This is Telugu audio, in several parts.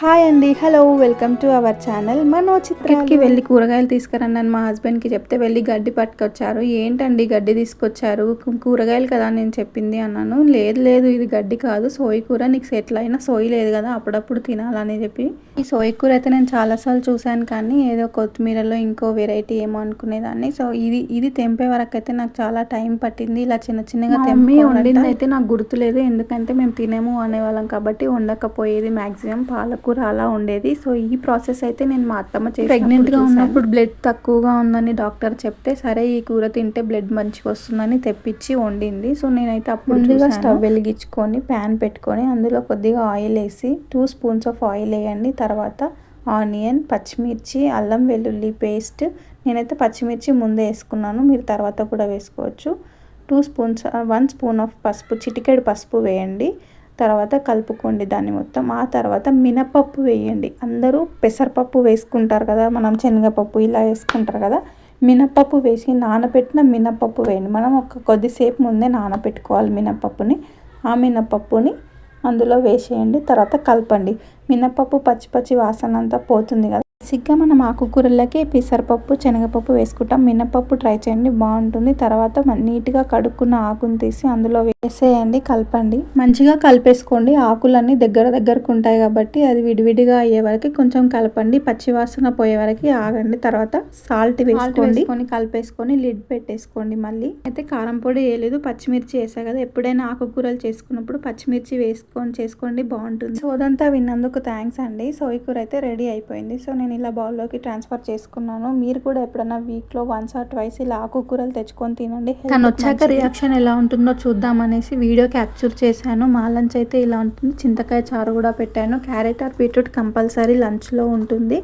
హాయ్ అండి hello welcome to our channel మనోచిత్రకి వెళ్ళి కూరగాయలు తీసుకురండి అని మా హస్బెండ్కి చెప్తే వెళ్ళి గడ్డి పట్టుకొచ్చారు. ఏంటండి గడ్డి తీసుకొచ్చారు? కూరగాయలు కదా నేను చెప్పింది అన్నాను. లేదు లేదు. ఇది గడ్డి కాదు. సోయి కూర నీకు సెటిల్ అయినా సోయి లేదు కదా. అప్పుడప్పుడు తినాలని చెప్పి. ఈ సోయి కూర అయితే నేను చాలాసార్లు చూశాను కానీ ఏదో కొత్తిమీరలో ఇంకో వెరైటీ ఏమో అనుకునేదాన్ని. సో ఇది ఇది తెంపే వరకు అయితే నాకు చాలా టైం పట్టింది. ఇలా చిన్న చిన్నగా తెంపి వండింది అయితే నాకు గుర్తులేదు. ఎందుకంటే మేము తినేము అనేవాళ్ళం కాబట్టి వండకపోయేది మాక్సిమం పాలకూర అలా ఉండేది. సో ఈ ప్రాసెస్ అయితే నేను మా అత్తమ్మ చేసి ప్రెగ్నెంట్గా ఉన్నప్పుడు బ్లడ్ తక్కువగా ఉందని డాక్టర్ చెప్తే సరే ఈ కూర తింటే బ్లడ్ మంచిగా వస్తుందని తెప్పించి వండింది. సో నేనైతే అప్పుడు ముందుగా స్టవ్ వెలిగించుకొని ప్యాన్ పెట్టుకొని అందులో కొద్దిగా ఆయిల్ వేసి టూ స్పూన్స్ ఆఫ్ ఆయిల్ వేయండి. తర్వాత ఆనియన్ పచ్చిమిర్చి అల్లం వెల్లుల్లి పేస్ట్ నేనైతే పచ్చిమిర్చి ముందే వేసుకున్నాను. మీరు తర్వాత కూడా వేసుకోవచ్చు. Two spoons one spoon of పసుపు చిటికెడు పసుపు వేయండి. తర్వాత కలుపుకోండి దాన్ని మొత్తం. ఆ తర్వాత మినపప్పు వేయండి. అందరూ పెసరపప్పు వేసుకుంటారు కదా మనం శనగపప్పు ఇలా వేసుకుంటారు కదా మినపప్పు వేసి నానబెట్టిన మినపప్పు వేయండి. మనం ఒక కొద్దిసేపు ముందే నానబెట్టుకోవాలి మినపప్పుని. ఆ మినపప్పుని అందులో వేసేయండి తర్వాత కలపండి. మినపప్పు పచ్చి పచ్చి వాసన అంతా పోతుంది కదా. బేసిక్గా మనం ఆకుకూరలకి పెసరపప్పు శనగపప్పు వేసుకుంటాం. మినపప్పు ట్రై చేయండి బాగుంటుంది. తర్వాత నీట్గా కడుక్కున్న ఆకుని తీసి అందులో వేసేయండి కలపండి. మంచిగా కలిపేసుకోండి. ఆకులన్నీ దగ్గర దగ్గరకు ఉంటాయి కాబట్టి అది విడివిడిగా అయ్యే వరకు కొంచెం కలపండి. పచ్చి వాసన పోయే వరకు ఆగండి. తర్వాత సాల్ట్ వేసుకోండి. కలిపేసుకొని లిడ్ పెట్టేసుకోండి మళ్ళీ. అయితే కారం పొడి వేయలేదు పచ్చిమిర్చి వేసా కదా. ఎప్పుడైనా ఆకుకూరలు చేసుకున్నప్పుడు పచ్చిమిర్చి వేసుకొని చేసుకోండి బాగుంటుంది. సో అదంతా విన్నందుకు థ్యాంక్స్ అండి. సో ఈ కూర అయితే రెడీ అయిపోయింది. సో నేను ఇలా బౌల్లోకి ట్రాన్స్ఫర్ చేసుకున్నాను. మీరు కూడా ఎప్పుడైనా వీక్లో వన్స్ ఆర్ ట్వైస్ ఇలా ఆకుకూరలు తెచ్చుకొని తినండి. తను వచ్చాక రియాక్షన్ ఎలా ఉంటుందో చూద్దాం అనేసి వీడియో క్యాప్చర్ చేశాను. మా లంచ్ అయితే ఇలా ఉంటుంది. చింతకాయ చారు కూడా పెట్టాను. క్యారెట్ ఆర్ బీట్రూట్ కంపల్సరీ లంచ్లో ఉంటుంది.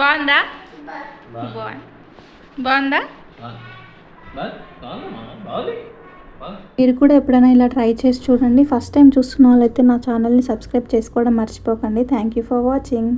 బాగుందా? బాగుందా. మీరు కూడా ఎప్పుడైనా ఇలా ట్రై చేసి చూడండి. ఫస్ట్ టైం చూస్తున్న వాళ్ళైతే నా ఛానల్ని సబ్స్క్రైబ్ చేసుకోవడం మర్చిపోకండి. Thank you for watching